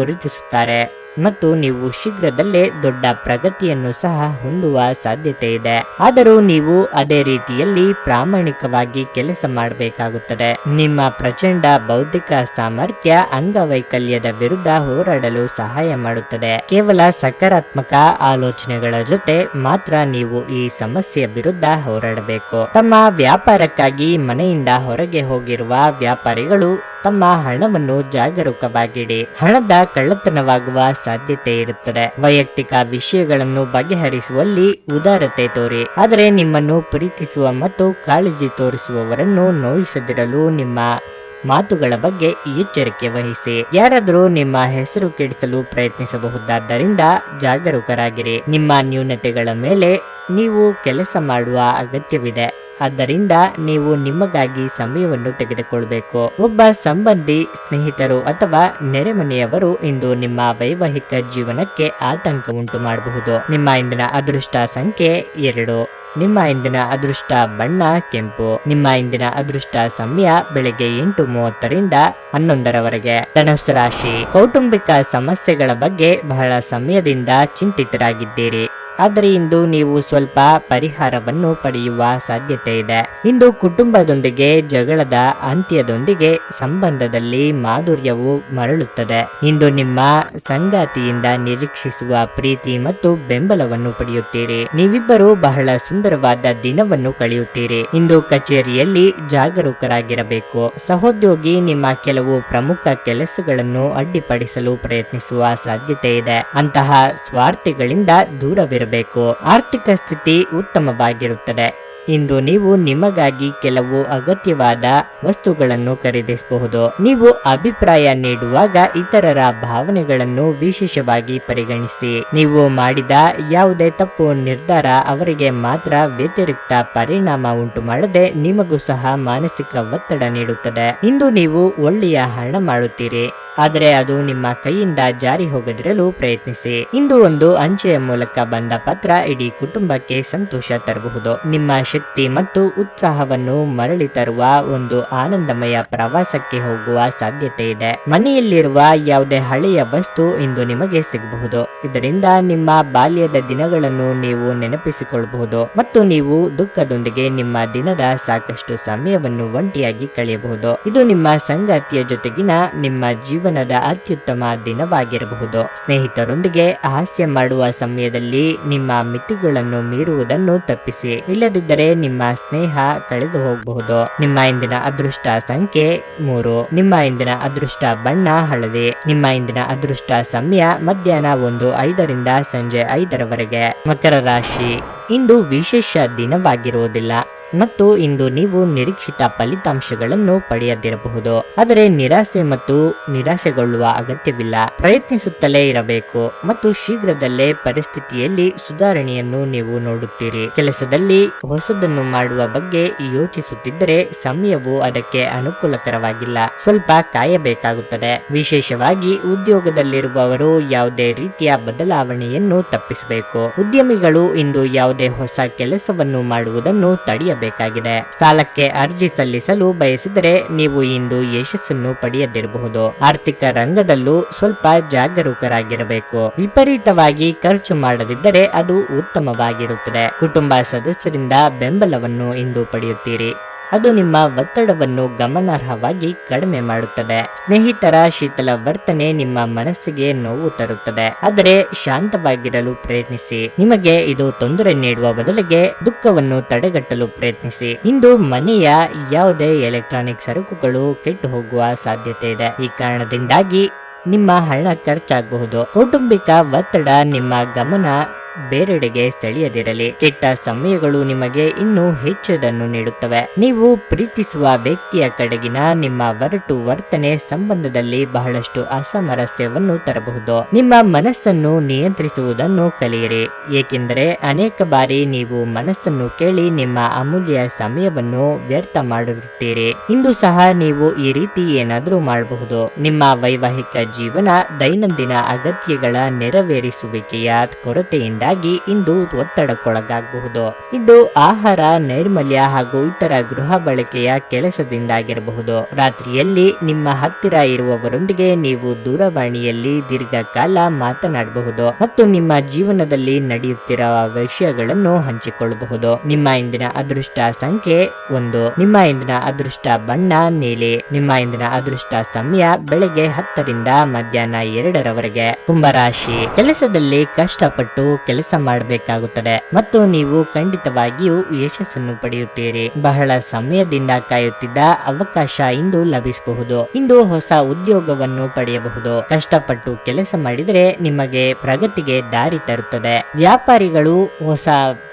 疲。ಮತ್ತು ನೀವು ಶೀಘ್ರದಲ್ಲೇ ದೊಡ್ಡ ಪ್ರಗತಿಯನ್ನು ಸಹ ಹೊಂದುವ ಸಾಧ್ಯತೆ ಇದೆ. ಆದರೂ ನೀವು ಅದೇ ರೀತಿಯಲ್ಲಿ ಪ್ರಾಮಾಣಿಕವಾಗಿ ಕೆಲಸ ಮಾಡಬೇಕಾಗುತ್ತದೆ. ನಿಮ್ಮ ಪ್ರಚಂಡ ಬೌದ್ಧಿಕ ಸಾಮರ್ಥ್ಯ ಅಂಗವೈಕಲ್ಯದ ವಿರುದ್ಧ ಹೋರಾಡಲು ಸಹಾಯ ಮಾಡುತ್ತದೆ. ಕೇವಲ ಸಕಾರಾತ್ಮಕ ಆಲೋಚನೆಗಳ ಜೊತೆ ಮಾತ್ರ ನೀವು ಈ ಸಮಸ್ಯೆಯ ವಿರುದ್ಧ ಹೋರಾಡಬೇಕು. ತಮ್ಮ ವ್ಯಾಪಾರಕ್ಕಾಗಿ ಮನೆಯಿಂದ ಹೊರಗೆ ಹೋಗಿರುವ ವ್ಯಾಪಾರಿಗಳು ತಮ್ಮ ಹಣವನ್ನು ಜಾಗರೂಕವಾಗಿಡಿ. ಹಣದ ಕಳ್ಳತನವಾಗುವ ಸಾಧ್ಯತೆ ಇರುತ್ತದೆ. ವೈಯಕ್ತಿಕ ವಿಷಯಗಳನ್ನು ಬಗೆಹರಿಸುವಲ್ಲಿ ಉದಾರತೆ ತೋರಿ. ಆದರೆ ನಿಮ್ಮನ್ನು ಪ್ರೀತಿಸುವ ಮತ್ತು ಕಾಳಜಿ ತೋರಿಸುವವರನ್ನು ನೋಯಿಸದಿರಲು ನಿಮ್ಮ ಮಾತುಗಳ ಬಗ್ಗೆ ಎಚ್ಚರಿಕೆ ವಹಿಸಿ. ಯಾರಾದರೂ ನಿಮ್ಮ ಹೆಸರು ಕೆಡಿಸಲು ಪ್ರಯತ್ನಿಸಬಹುದಾದ್ದರಿಂದ ಜಾಗರೂಕರಾಗಿರಿ. ನಿಮ್ಮ ನ್ಯೂನತೆಗಳ ಮೇಲೆ ನೀವು ಕೆಲಸ ಮಾಡುವ ಅಗತ್ಯವಿದೆ. ಆದ್ದರಿಂದ ನೀವು ನಿಮಗಾಗಿ ಸಮಯವನ್ನು ತೆಗೆದುಕೊಳ್ಬೇಕು. ಒಬ್ಬ ಸಂಬಂಧಿ, ಸ್ನೇಹಿತರು ಅಥವಾ ನೆರೆಮನೆಯವರು ಇಂದು ನಿಮ್ಮ ವೈವಾಹಿಕ ಜೀವನಕ್ಕೆ ಆತಂಕ ಉಂಟು ಮಾಡಬಹುದು ನಿಮ್ಮ ಇಂದಿನ ಅದೃಷ್ಟ ಸಂಖ್ಯೆ ಎರಡು. ನಿಮ್ಮ ಇಂದಿನ ಅದೃಷ್ಟ ಬಣ್ಣ ಕೆಂಪು. ನಿಮ್ಮ ಇಂದಿನ ಅದೃಷ್ಟ ಸಮಯ ಬೆಳಿಗ್ಗೆ ಎಂಟು ಮೂವತ್ತರಿಂದ ಹನ್ನೊಂದರವರೆಗೆ. ಧನಸ್ಸು ರಾಶಿ. ಕೌಟುಂಬಿಕ ಸಮಸ್ಯೆಗಳ ಬಗ್ಗೆ ಬಹಳ ಸಮಯದಿಂದ ಚಿಂತಿತರಾಗಿದ್ದೀರಿ. ಆದರೆ ಇಂದು ನೀವು ಸ್ವಲ್ಪ ಪರಿಹಾರವನ್ನು ಪಡೆಯುವ ಸಾಧ್ಯತೆ ಇದೆ. ಇಂದು ಕುಟುಂಬದೊಂದಿಗೆ, ಜಗಳದ ಅಂತ್ಯದೊಂದಿಗೆ ಸಂಬಂಧದಲ್ಲಿ ಮಾಧುರ್ಯವು ಮರಳುತ್ತದೆ. ಇಂದು ನಿಮ್ಮ ಸಂಗಾತಿಯಿಂದ ನಿರೀಕ್ಷಿಸುವ ಪ್ರೀತಿ ಮತ್ತು ಬೆಂಬಲವನ್ನು ಪಡೆಯುತ್ತೀರಿ. ನೀವಿಬ್ಬರು ಬಹಳ ಸುಂದರವಾದ ದಿನವನ್ನು ಕಳೆಯುತ್ತೀರಿ. ಇಂದು ಕಚೇರಿಯಲ್ಲಿ ಜಾಗರೂಕರಾಗಿರಬೇಕು. ಸಹೋದ್ಯೋಗಿ ನಿಮ್ಮ ಕೆಲವು ಪ್ರಮುಖ ಕೆಲಸಗಳನ್ನು ಅಡ್ಡಿಪಡಿಸಲು ಪ್ರಯತ್ನಿಸುವ ಸಾಧ್ಯತೆ ಇದೆ. ಅಂತಹ ಸ್ವಾರ್ಥಿಗಳಿಂದ ದೂರವಿರಬೇಕು. ಆರ್ಥಿಕ ಸ್ಥಿತಿ ಉತ್ತಮವಾಗಿರುತ್ತದೆ. ಇಂದು ನೀವು ನಿಮಗಾಗಿ ಕೆಲವು ಅಗತ್ಯವಾದ ವಸ್ತುಗಳನ್ನು ಖರೀದಿಸಬಹುದು. ನೀವು ಅಭಿಪ್ರಾಯ ನೀಡುವಾಗ ಇತರರ ಭಾವನೆಗಳನ್ನು ವಿಶೇಷವಾಗಿ ಪರಿಗಣಿಸಿ. ನೀವು ಮಾಡಿದ ಯಾವುದೇ ತಪ್ಪು ನಿರ್ಧಾರ ಅವರಿಗೆ ಮಾತ್ರ ವ್ಯತಿರಿಕ್ತ ಪರಿಣಾಮ ಉಂಟು ಮಾಡದೆ ನಿಮಗೂ ಸಹ ಮಾನಸಿಕ ಒತ್ತಡ ನೀಡುತ್ತದೆ. ಇಂದು ನೀವು ಒಳ್ಳೆಯ ಹಣ ಮಾಡುತ್ತೀರಿ. ಆದರೆ ಅದು ನಿಮ್ಮ ಕೈಯಿಂದ ಜಾರಿ ಹೋಗದಿರಲು ಪ್ರಯತ್ನಿಸಿ. ಇಂದು ಒಂದು ಅಂಚೆಯ ಮೂಲಕ ಬಂದ ಪತ್ರ ಇಡೀ ಕುಟುಂಬಕ್ಕೆ ಸಂತೋಷ ತರಬಹುದು. ನಿಮ್ಮ ಶಕ್ತಿ ಮತ್ತು ಉತ್ಸಾಹವನ್ನು ಮರಳಿ ತರುವ ಒಂದು ಆನಂದಮಯ ಪ್ರವಾಸಕ್ಕೆ ಹೋಗುವ ಸಾಧ್ಯತೆ ಇದೆ. ಮನೆಯಲ್ಲಿರುವ ಯಾವುದೇ ಹಳೆಯ ವಸ್ತು ಇಂದು ನಿಮಗೆ ಸಿಗಬಹುದು. ಇದರಿಂದ ನಿಮ್ಮ ಬಾಲ್ಯದ ದಿನಗಳನ್ನು ನೀವು ನೆನಪಿಸಿಕೊಳ್ಳಬಹುದು ಮತ್ತು ನೀವು ದುಃಖದೊಂದಿಗೆ ನಿಮ್ಮ ದಿನದ ಸಾಕಷ್ಟು ಸಮಯವನ್ನು ಒಂಟಿಯಾಗಿ ಕಳೆಯಬಹುದು. ಇದು ನಿಮ್ಮ ಸಂಗಾತಿಯ ಜೊತೆಗಿನ ನಿಮ್ಮ ಜೀವನದ ಅತ್ಯುತ್ತಮ ದಿನವಾಗಿರಬಹುದು. ಸ್ನೇಹಿತರೊಂದಿಗೆ ಹಾಸ್ಯ ಮಾಡುವ ಸಮಯದಲ್ಲಿ ನಿಮ್ಮ ಮಿತಿಗಳನ್ನು ಮೀರುವುದನ್ನು ತಪ್ಪಿಸಿ. ಇಲ್ಲದಿದ್ದರೆ ನಿಮ್ಮ ಸ್ನೇಹ ಕಳೆದು ಹೋಗಬಹುದು. ನಿಮ್ಮ ಇಂದಿನ ಅದೃಷ್ಟ ಸಂಖ್ಯೆ ಮೂರು. ನಿಮ್ಮ ಇಂದಿನ ಅದೃಷ್ಟ ಬಣ್ಣ ಹಳದಿ. ನಿಮ್ಮ ಇಂದಿನ ಅದೃಷ್ಟ ಸಮಯ ಮಧ್ಯಾಹ್ನ ಒಂದು ಐದರಿಂದ ಸಂಜೆ ಐದರವರೆಗೆ. ಮಕರ ರಾಶಿ. ಇಂದು ವಿಶೇಷ ದಿನವಾಗಿರುವುದಿಲ್ಲ. ಮತ್ತು ಇಂದು ನೀವು ನಿರೀಕ್ಷಿತ ಫಲಿತಾಂಶಗಳನ್ನು ಪಡೆಯದಿರಬಹುದು. ಆದರೆ ನಿರಾಸೆ ಮತ್ತು ನಿರಾಸೆಗೊಳ್ಳುವ ಅಗತ್ಯವಿಲ್ಲ. ಪ್ರಯತ್ನಿಸುತ್ತಲೇ ಇರಬೇಕು ಮತ್ತು ಶೀಘ್ರದಲ್ಲೇ ಪರಿಸ್ಥಿತಿಯಲ್ಲಿ ಸುಧಾರಣೆಯನ್ನು ನೀವು ನೋಡುತ್ತೀರಿ. ಕೆಲಸದಲ್ಲಿ ಹೊಸದನ್ನು ಮಾಡುವ ಬಗ್ಗೆ ಯೋಚಿಸುತ್ತಿದ್ದರೆ ಸಮಯವು ಅದಕ್ಕೆ ಅನುಕೂಲಕರವಾಗಿಲ್ಲ. ಸ್ವಲ್ಪ ಕಾಯಬೇಕಾಗುತ್ತದೆ. ವಿಶೇಷವಾಗಿ ಉದ್ಯೋಗದಲ್ಲಿರುವವರು ಯಾವುದೇ ರೀತಿಯ ಬದಲಾವಣೆಯನ್ನು ತಪ್ಪಿಸಬೇಕು. ಉದ್ಯಮಿಗಳು ಇಂದು ಯಾವುದೇ ಹೊಸ ಕೆಲಸವನ್ನು ಮಾಡುವುದನ್ನು ತಡೆಯಬೇಕಾಗಿದೆ. ಸಾಲಕ್ಕೆ ಅರ್ಜಿ ಸಲ್ಲಿಸಲು ಬಯಸಿದರೆ ನೀವು ಇಂದು ಯಶಸ್ಸನ್ನು ಪಡೆಯದಿರಬಹುದು. ಆರ್ಥಿಕ ರಂಗದಲ್ಲೂ ಸ್ವಲ್ಪ ಜಾಗರೂಕರಾಗಿರಬೇಕು. ವಿಪರೀತವಾಗಿ ಖರ್ಚು ಮಾಡದಿದ್ದರೆ ಅದು ಉತ್ತಮವಾಗಿರುತ್ತದೆ. ಕುಟುಂಬ ಸದಸ್ಯರಿಂದ ಬೆಂಬಲವನ್ನು ಇಂದು ಪಡೆಯುತ್ತೀರಿ. ಅದು ನಿಮ್ಮ ಒತ್ತಡವನ್ನು ಗಮನಾರ್ಹವಾಗಿ ಕಡಿಮೆ ಮಾಡುತ್ತದೆ. ಸ್ನೇಹಿತರ ಶೀತಲ ವರ್ತನೆ ನಿಮ್ಮ ಮನಸ್ಸಿಗೆ ನೋವು ತರುತ್ತದೆ. ಆದರೆ ಶಾಂತವಾಗಿರಲು ಪ್ರಯತ್ನಿಸಿ. ನಿಮಗೆ ಇದು ತೊಂದರೆ ನೀಡುವ ಬದಲಿಗೆ ದುಃಖವನ್ನು ತಡೆಗಟ್ಟಲು ಪ್ರಯತ್ನಿಸಿ. ಇಂದು ಮನೆಯ ಯಾವುದೇ ಎಲೆಕ್ಟ್ರಾನಿಕ್ ಸರಕುಗಳು ಕೆಟ್ಟು ಹೋಗುವ ಸಾಧ್ಯತೆ ಇದೆ. ಈ ಕಾರಣದಿಂದಾಗಿ ನಿಮ್ಮ ಹಣ ಖರ್ಚಾಗಬಹುದು. ಕೌಟುಂಬಿಕ ಒತ್ತಡ ನಿಮ್ಮ ಗಮನ ಬೇರೆಡೆಗೆ ಸೆಳೆಯದಿರಲಿ ಕೆಟ್ಟ ಸಮಯಗಳು ನಿಮಗೆ ಇನ್ನೂ ಹೆಚ್ಚದನ್ನು ನೀಡುತ್ತವೆ. ನೀವು ಪ್ರೀತಿಸುವ ವ್ಯಕ್ತಿಯ ಕಡೆಗಿನ ನಿಮ್ಮ ಒರಟು ವರ್ತನೆ ಸಂಬಂಧದಲ್ಲಿ ಬಹಳಷ್ಟು ಅಸಾಮರಸ್ಯವನ್ನು ತರಬಹುದು. ನಿಮ್ಮ ಮನಸ್ಸನ್ನು ನಿಯಂತ್ರಿಸುವುದನ್ನು ಕಲಿಯಿರಿ. ಏಕೆಂದರೆ ಅನೇಕ ಬಾರಿ ನೀವು ಮನಸ್ಸನ್ನು ಕೇಳಿ ನಿಮ್ಮ ಅಮೂಲ್ಯ ಸಮಯವನ್ನು ವ್ಯರ್ಥ ಮಾಡಿರುತ್ತೀರಿ. ಇಂದು ಸಹ ನೀವು ಈ ರೀತಿ ಏನಾದರೂ ಮಾಡಬಹುದು. ನಿಮ್ಮ ವೈವಾಹಿಕ ಜೀವನ ದೈನಂದಿನ ಅಗತ್ಯಗಳ ನೆರವೇರಿಸುವಿಕೆಯ ಕೊರತೆಯಿಂದಾಗಿ ಇಂದು ಒತ್ತಡಕ್ಕೊಳಗಾಗಬಹುದು. ಇದು ಆಹಾರ ನೈರ್ಮಲ್ಯ ಹಾಗೂ ಇತರ ಗೃಹ ಬಳಕೆಯ ಕೆಲಸದಿಂದಾಗಿರಬಹುದು. ರಾತ್ರಿಯಲ್ಲಿ ನಿಮ್ಮ ಹತ್ತಿರ ಇರುವವರೊಂದಿಗೆ ನೀವು ದೂರವಾಣಿಯಲ್ಲಿ ದೀರ್ಘಕಾಲ ಮಾತನಾಡಬಹುದು ಮತ್ತು ನಿಮ್ಮ ಜೀವನದಲ್ಲಿ ನಡೆಯುತ್ತಿರುವ ವಿಷಯಗಳನ್ನು ಹಂಚಿಕೊಳ್ಳಬಹುದು. ನಿಮ್ಮ ಇಂದಿನ ಅದೃಷ್ಟ ಸಂಖ್ಯೆ ಒಂದು. ನಿಮ್ಮ ಇಂದಿನ ಅದೃಷ್ಟ ಬಣ್ಣ ನೀಲಿ. ನಿಮ್ಮ ಇಂದಿನ ಅದೃಷ್ಟ ಸಮಯ ಬೆಳಗ್ಗೆ ಹತ್ತರಿಂದ ಮಧ್ಯಾಹ್ನ ಎರಡರವರೆಗೆ. ಕುಂಭರಾಶಿ. ಕೆಲಸದಲ್ಲಿ ಕಷ್ಟಪಟ್ಟು ಕೆಲಸ ಮಾಡಬೇಕಾಗುತ್ತದೆ ಮತ್ತು ನೀವು ಖಂಡಿತವಾಗಿಯೂ ಯಶಸ್ಸನ್ನು ಪಡೆಯುತ್ತೀರಿ. ಬಹಳ ಸಮಯದಿಂದ ಕಾಯುತ್ತಿದ್ದ ಅವಕಾಶ ಇಂದು ಲಭಿಸಬಹುದು. ಇಂದು ಹೊಸ ಉದ್ಯೋಗವನ್ನು ಪಡೆಯಬಹುದು. ಕಷ್ಟಪಟ್ಟು ಕೆಲಸ ಮಾಡಿದರೆ ನಿಮಗೆ ಪ್ರಗತಿಗೆ ದಾರಿ ತರುತ್ತದೆ. ವ್ಯಾಪಾರಿಗಳು ಹೊಸ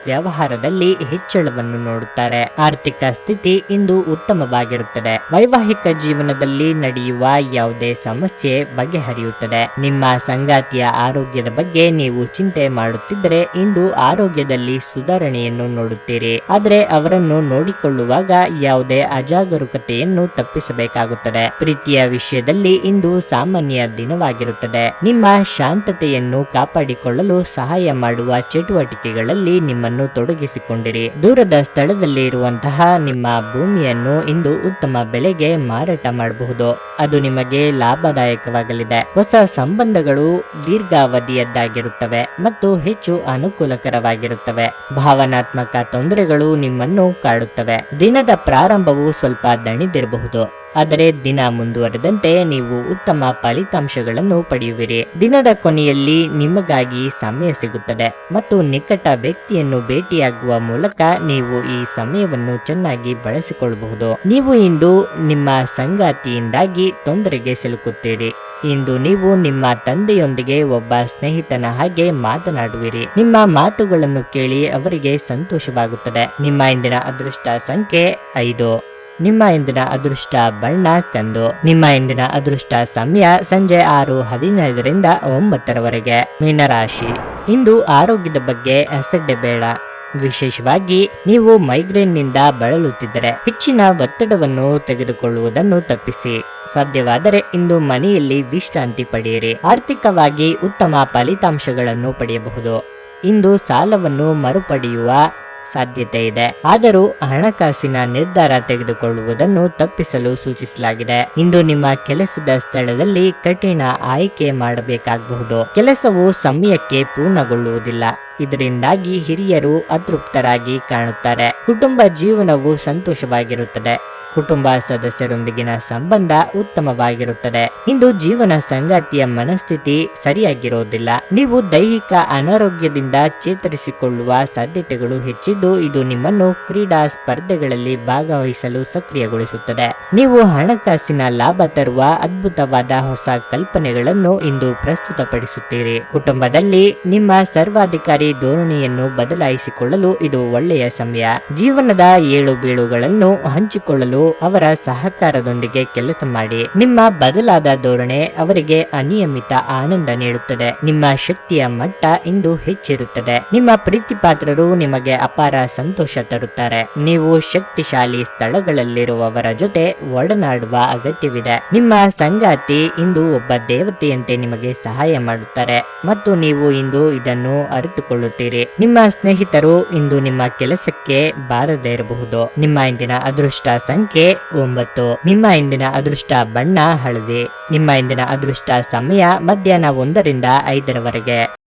ವ್ಯವಹಾರದಲ್ಲಿ ಹೆಚ್ಚಳವನ್ನು ನೋಡುತ್ತಾರೆ. ಆರ್ಥಿಕ ಸ್ಥಿತಿ ಇಂದು ಉತ್ತಮವಾಗಿರುತ್ತದೆ. ವೈವಾಹಿಕ ಜೀವನದಲ್ಲಿ ನಡೆಯುವ ಯಾವುದೇ ಸಮಸ್ಯೆ ಬಗೆಹರಿಯುತ್ತದೆ. ನಿಮ್ಮ ಸಂಗಾತಿಯ ಆರೋಗ್ಯದ ಬಗ್ಗೆ ನೀವು ಚಿಂತೆ ಮಾಡುತ್ತಿದ್ದರೆ ಇಂದು ಆರೋಗ್ಯದಲ್ಲಿ ಸುಧಾರಣೆಯನ್ನು ನೋಡುತ್ತೀರಿ. ಆದರೆ ಅವರನ್ನು ನೋಡಿಕೊಳ್ಳುವಾಗ ಯಾವುದೇ ಅಜಾಗರೂಕತೆಯನ್ನು ತಪ್ಪಿಸಬೇಕಾಗುತ್ತದೆ. ಪ್ರೀತಿಯ ವಿಷಯದಲ್ಲಿ ಇಂದು ಸಾಮಾನ್ಯ ದಿನವಾಗಿರುತ್ತದೆ. ನಿಮ್ಮ ಶಾಂತತೆಯನ್ನು ಕಾಪಾಡಿಕೊಳ್ಳಲು ಸಹಾಯ ಮಾಡುವ ಚಟುವಟಿಕೆಗಳಲ್ಲಿ ನಿಮ್ಮನ್ನು ತೊಡಗಿಸಿಕೊಂಡಿರಿ. ದೂರದ ಸ್ಥಳದಲ್ಲಿ ಇರುವಂತಹ ನಿಮ್ಮ ಭೂಮಿಯನ್ನು ಇಂದು ಉತ್ತಮ ಬೆಲೆಗೆ ಮಾರಾಟ ಮಾಡಬಹುದು. ಅದು ನಿಮಗೆ ಲಾಭದಾಯಕವಾಗಲಿದೆ. ಹೊಸ ಸಂಬಂಧಗಳು ದೀರ್ಘಾವಧಿಯದ್ದಾಗಿರುತ್ತವೆ ಮತ್ತು ಹೆಚ್ಚು ಅನುಕೂಲಕರವಾಗಿರುತ್ತವೆ. ಭಾವನಾತ್ಮಕ ತೊಂದರೆಗಳು ನಿಮ್ಮನ್ನು ಕಾಡುತ್ತವೆ. ದಿನದ ಪ್ರಾರಂಭವು ಸ್ವಲ್ಪ ದಣಿದಿರಬಹುದು. ಆದರೆ ದಿನ ಮುಂದುವರೆದಂತೆ ನೀವು ಉತ್ತಮ ಫಲಿತಾಂಶಗಳನ್ನು ಪಡೆಯುವಿರಿ. ದಿನದ ಕೊನೆಯಲ್ಲಿ ನಿಮಗಾಗಿ ಸಮಯ ಸಿಗುತ್ತದೆ ಮತ್ತು ನಿಕಟ ವ್ಯಕ್ತಿಯನ್ನು ಭೇಟಿಯಾಗುವ ಮೂಲಕ ನೀವು ಈ ಸಮಯವನ್ನು ಚೆನ್ನಾಗಿ ಬಳಸಿಕೊಳ್ಳಬಹುದು. ನೀವು ಇಂದು ನಿಮ್ಮ ಸಂಗಾತಿಯಿಂದಾಗಿ ತೊಂದರೆಗೆ ಸಿಲುಕುತ್ತೀರಿ. ಇಂದು ನೀವು ನಿಮ್ಮ ತಂದೆಯೊಂದಿಗೆ ಒಬ್ಬ ಸ್ನೇಹಿತನ ಹಾಗೆ ಮಾತನಾಡುವಿರಿ. ನಿಮ್ಮ ಮಾತುಗಳನ್ನು ಕೇಳಿ ಅವರಿಗೆ ಸಂತೋಷವಾಗುತ್ತದೆ. ನಿಮ್ಮ ಇಂದಿನ ಅದೃಷ್ಟ ಸಂಖ್ಯೆ ಐದು. ನಿಮ್ಮ ಇಂದಿನ ಅದೃಷ್ಟ ಬಣ್ಣ ಕಂದು. ನಿಮ್ಮ ಇಂದಿನ ಅದೃಷ್ಟ ಸಮಯ ಸಂಜೆ ಆರು ಹದಿನೈದರಿಂದ ಒಂಬತ್ತರವರೆಗೆ. ಮೀನರಾಶಿ. ಇಂದು ಆರೋಗ್ಯದ ಬಗ್ಗೆ ಅಸಡ್ಡೆ ಬೇಡ. ವಿಶೇಷವಾಗಿ ನೀವು ಮೈಗ್ರೇನ್ನಿಂದ ಬಳಲುತ್ತಿದ್ದರೆ ಹೆಚ್ಚಿನ ಒತ್ತಡವನ್ನು ತೆಗೆದುಕೊಳ್ಳುವುದನ್ನು ತಪ್ಪಿಸಿ. ಸಾಧ್ಯವಾದರೆ ಇಂದು ಮನೆಯಲ್ಲಿ ವಿಶ್ರಾಂತಿ ಪಡೆಯಿರಿ. ಆರ್ಥಿಕವಾಗಿ ಉತ್ತಮ ಫಲಿತಾಂಶಗಳನ್ನು ಪಡೆಯಬಹುದು. ಇಂದು ಸಾಲವನ್ನು ಮರುಪಡೆಯುವ ಸಾಧ್ಯತೆ ಇದೆ. ಆದರೂ ಹಣಕಾಸಿನ ನಿರ್ಧಾರ ತೆಗೆದುಕೊಳ್ಳುವುದನ್ನು ತಪ್ಪಿಸಲು ಸೂಚಿಸಲಾಗಿದೆ. ಇಂದು ನಿಮ್ಮ ಕೆಲಸದ ಸ್ಥಳದಲ್ಲಿ ಕಠಿಣ ಆಯ್ಕೆ ಮಾಡಬೇಕಾಗಬಹುದು. ಕೆಲಸವು ಸಮಯಕ್ಕೆ ಪೂರ್ಣಗೊಳ್ಳುವುದಿಲ್ಲ. ಇದರಿಂದಾಗಿ ಹಿರಿಯರು ಅತೃಪ್ತರಾಗಿ ಕಾಣುತ್ತಾರೆ. ಕುಟುಂಬ ಜೀವನವು ಸಂತೋಷವಾಗಿರುತ್ತದೆ. ಕುಟುಂಬ ಸದಸ್ಯರೊಂದಿಗಿನ ಸಂಬಂಧ ಉತ್ತಮವಾಗಿರುತ್ತದೆ. ಇಂದು ಜೀವನ ಸಂಗಾತಿಯ ಮನಸ್ಥಿತಿ ಸರಿಯಾಗಿರೋದಿಲ್ಲ. ನೀವು ದೈಹಿಕ ಅನಾರೋಗ್ಯದಿಂದ ಚೇತರಿಸಿಕೊಳ್ಳುವ ಸಾಧ್ಯತೆಗಳು ಹೆಚ್ಚಿದ್ದು, ಇದು ನಿಮ್ಮನ್ನು ಕ್ರೀಡಾ ಸ್ಪರ್ಧೆಗಳಲ್ಲಿ ಭಾಗವಹಿಸಲು ಸಕ್ರಿಯಗೊಳಿಸುತ್ತದೆ. ನೀವು ಹಣಕಾಸಿನ ಲಾಭ ತರುವ ಅದ್ಭುತವಾದ ಹೊಸ ಕಲ್ಪನೆಗಳನ್ನು ಇಂದು ಪ್ರಸ್ತುತಪಡಿಸುತ್ತೀರಿ. ಕುಟುಂಬದಲ್ಲಿ ನಿಮ್ಮ ಸರ್ವಾಧಿಕಾರಿ ಧೋರಣೆಯನ್ನು ಬದಲಾಯಿಸಿಕೊಳ್ಳಲು ಇದು ಒಳ್ಳೆಯ ಸಮಯ. ಜೀವನದ ಏಳು ಬೀಳುಗಳನ್ನು ಹಂಚಿಕೊಳ್ಳಲು ಅವರ ಸಹಕಾರದೊಂದಿಗೆ ಕೆಲಸ ಮಾಡಿ. ನಿಮ್ಮ ಬದಲಾದ ಧೋರಣೆ ಅವರಿಗೆ ಅನಿಯಮಿತ ಆನಂದ ನೀಡುತ್ತದೆ. ನಿಮ್ಮ ಶಕ್ತಿಯ ಮಟ್ಟ ಇಂದು ಹೆಚ್ಚಿರುತ್ತದೆ. ನಿಮ್ಮ ಪ್ರೀತಿಪಾತ್ರರು ನಿಮಗೆ ಅಪಾರ ಸಂತೋಷ ತರುತ್ತಾರೆ. ನೀವು ಶಕ್ತಿಶಾಲಿ ಸ್ಥಳಗಳಲ್ಲಿರುವವರ ಜೊತೆ ಒಡನಾಡುವ ಅಗತ್ಯವಿದೆ. ನಿಮ್ಮ ಸಂಗಾತಿ ಇಂದು ಒಬ್ಬ ದೇವತೆಯಂತೆ ನಿಮಗೆ ಸಹಾಯ ಮಾಡುತ್ತಾರೆ. ಮತ್ತು ನೀವು ಇಂದು ಇದನ್ನು ಅರಿತುಕೊಳ್ಳುತ್ತೀರಿ. ನಿಮ್ಮ ಸ್ನೇಹಿತರು ಇಂದು ನಿಮ್ಮ ಕೆಲಸಕ್ಕೆ ಬಾರದೇ ಇರಬಹುದು. ನಿಮ್ಮ ಇಂದಿನ ಅದೃಷ್ಟ ಸಂಖ್ಯೆ ಒಂಬತ್ತು. ನಿಮ್ಮ ಇಂದಿನ ಅದೃಷ್ಟ ಬಣ್ಣ ಹಳದಿ. ನಿಮ್ಮ ಇಂದಿನ ಅದೃಷ್ಟ ಸಮಯ ಮಧ್ಯಾಹ್ನ ಒಂದರಿಂದ ಐದರವರೆಗೆ.